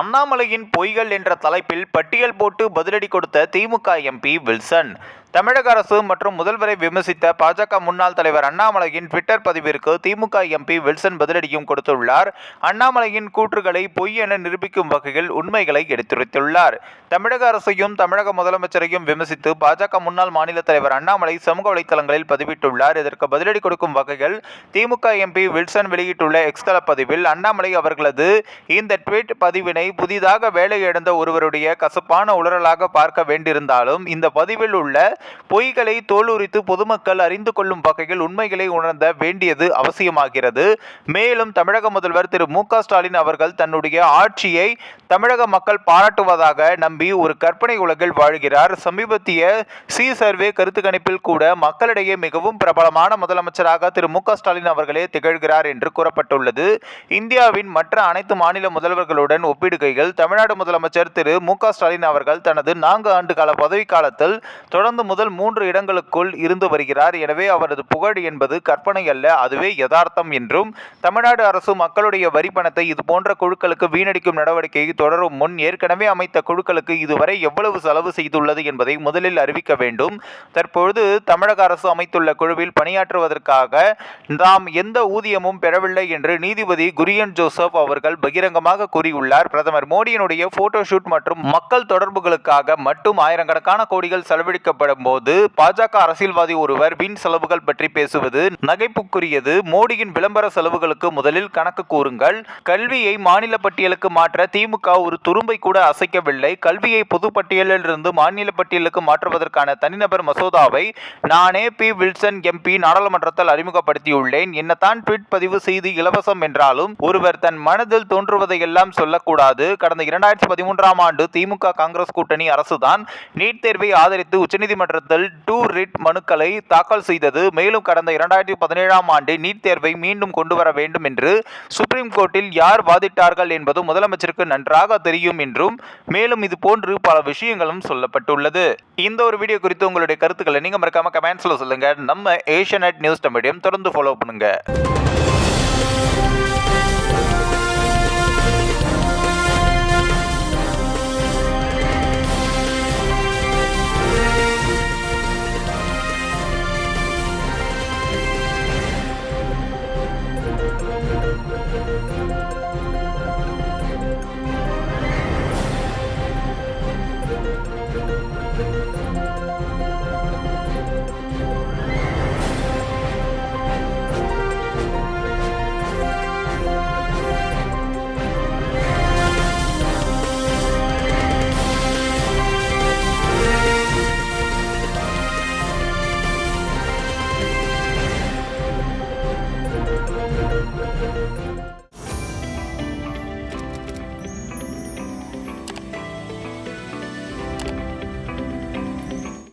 அண்ணாமலையின் பொய்கள் என்ற தலைப்பில் பட்டியல் போட்டு பதிலடி கொடுத்த திமுக எம்பி வில்சன். தமிழக அரசு மற்றும் முதல்வரை விமர்சித்த பாஜக முன்னாள் தலைவர் அண்ணாமலையின் ட்விட்டர் பதிவிற்கு திமுக எம்பி வில்சன் பதிலடியும் கொடுத்துள்ளார். அண்ணாமலையின் கூற்றுகளை பொய் என நிரூபிக்கும் வகையில் உண்மைகளை எடுத்துரைத்துள்ளார். தமிழக அரசையும் தமிழக முதலமைச்சரையும் விமர்சித்து பாஜக முன்னாள் மாநில தலைவர் அண்ணாமலை சமூக வலைதளங்களில் பதிவிட்டுள்ளார். இதற்கு பதிலடி கொடுக்கும் வகையில் திமுக எம்பி வில்சன் வெளியிட்டுள்ள எக்ஸ்தல பதிவில் அண்ணாமலை அவர்களது இந்த ட்வீட் பதிவினை புதிதாக வேலை ஒருவருடைய கசப்பான உளறலாக பார்க்க வேண்டியிருந்தாலும் இந்த பதிவில் உள்ள பொய்களை தோலுரித்து பொதுமக்கள் அறிந்து கொள்ளும் வகையில் உண்மைகளை உணர்ந்த வேண்டியது அவசியமாகிறது. மேலும் தமிழக முதல்வர் திரு மு க ஸ்டாலின் அவர்கள் தன்னுடைய ஆட்சியை தமிழக மக்கள் பாராட்டுவதாக நம்பி ஒரு கற்பனை உலகில் வாழ்கிறார். சமீபத்திய சி சர்வே கருத்து கணிப்பில் கூட மக்களிடையே மிகவும் பிரபலமான முதலமைச்சராக திரு மு ஸ்டாலின் அவர்களே திகழ்கிறார் என்று கூறப்பட்டுள்ளது. இந்தியாவின் மற்ற அனைத்து மாநில முதல்வர்களுடன் ஒப்பிடுகையில் தமிழ்நாடு முதலமைச்சர் திரு மு க ஸ்டாலின் அவர்கள் தனது நான்கு ஆண்டு கால பதவி காலத்தில் தொடர்ந்து முதல் மூன்று இடங்களுக்குள் இருந்து வருகிறார். எனவே அவரது புகழ் என்பது கற்பனை அல்ல அதுவே யதார்த்தம் என்றும் தமிழ்நாடு அரசு மக்களுடைய வரி பணத்தை இது போன்ற குழுக்களுக்கு வீணடிக்கும் நடவடிக்கையை தொடரும் முன் ஏற்கனவே அமைத்த குழுக்களுக்கு இதுவரை எவ்வளவு செலவு செய்துள்ளது என்பதை முதலில் அறிவிக்க வேண்டும். தற்பொழுது தமிழக அரசு அமைத்துள்ள குழுவில் பணியாற்றுவதற்காக நாம் எந்த ஊதியமும் பெறவில்லை என்று நீதிபதி குரியன் ஜோசப் அவர்கள் பகிரங்கமாக கூறியுள்ளார். பிரதமர் மோடியினுடைய போட்டோ ஷூட் மற்றும் மக்கள் தொடர்புகளுக்காக மட்டும் ஆயிரக்கணக்கான கோடிகள் செலவழிக்கப்படும் போது பாஜக அரசியல்வாதி ஒருவர் வீண் செலவுகள் பற்றி பேசுவது நகைப்புக்குரியது. மோடியின் விளம்பர செலவுகளுக்கு முதலில் கணக்கு கூறுங்கள். கல்வியை மாநில பட்டியலுக்கு மாற்ற திமுக ஒரு துரும்பை கூட அசைக்கவில்லை. கல்வியை பொது பட்டியலில் இருந்து மாநில பட்டியலுக்கு மாற்றுவதற்கான தனிநபர் மசோதாவை நானே பி. வில்சன் எம்பி நாடாளுமன்றத்தில் அறிமுகப்படுத்தியுள்ளேன். என்னத்தான் ட்வீட் பதிவு செய்து இலவசம் என்றாலும் ஒருவர் தன் மனதில் தோன்றுவதையெல்லாம் சொல்லக்கூடாது. கடந்த இரண்டாயிரத்தி பதிமூன்றாம் ஆண்டு திமுக காங்கிரஸ் கூட்டணி அரசுதான். நீட் தேர்வை ஆதரித்து உச்சநீதிமன்ற நீதிமன்றத்தில் டூ ரிட் மனுக்களை தாக்கல் செய்தது. மேலும் கடந்த இரண்டாயிரத்தி பதினேழாம் ஆண்டு நீட் தேர்வை மீண்டும் கொண்டு வர வேண்டும் என்று சுப்ரீம் கோர்ட்டில் யார் வாதிட்டார்கள் என்பது முதலமைச்சருக்கு நன்றாக தெரியும் என்றும் மேலும் இது போன்று பல விஷயங்களும் சொல்லப்பட்டுள்ளது. இந்த ஒரு வீடியோ குறித்து உங்களுடைய கருத்துக்களை நீங்க மறக்காம கமெண்ட்ஸ்ல சொல்லுங்க. நம்ம ஏஷியநெட் நியூஸ் தமிழையும் தொடர்ந்து ஃபாலோ பண்ணுங்க.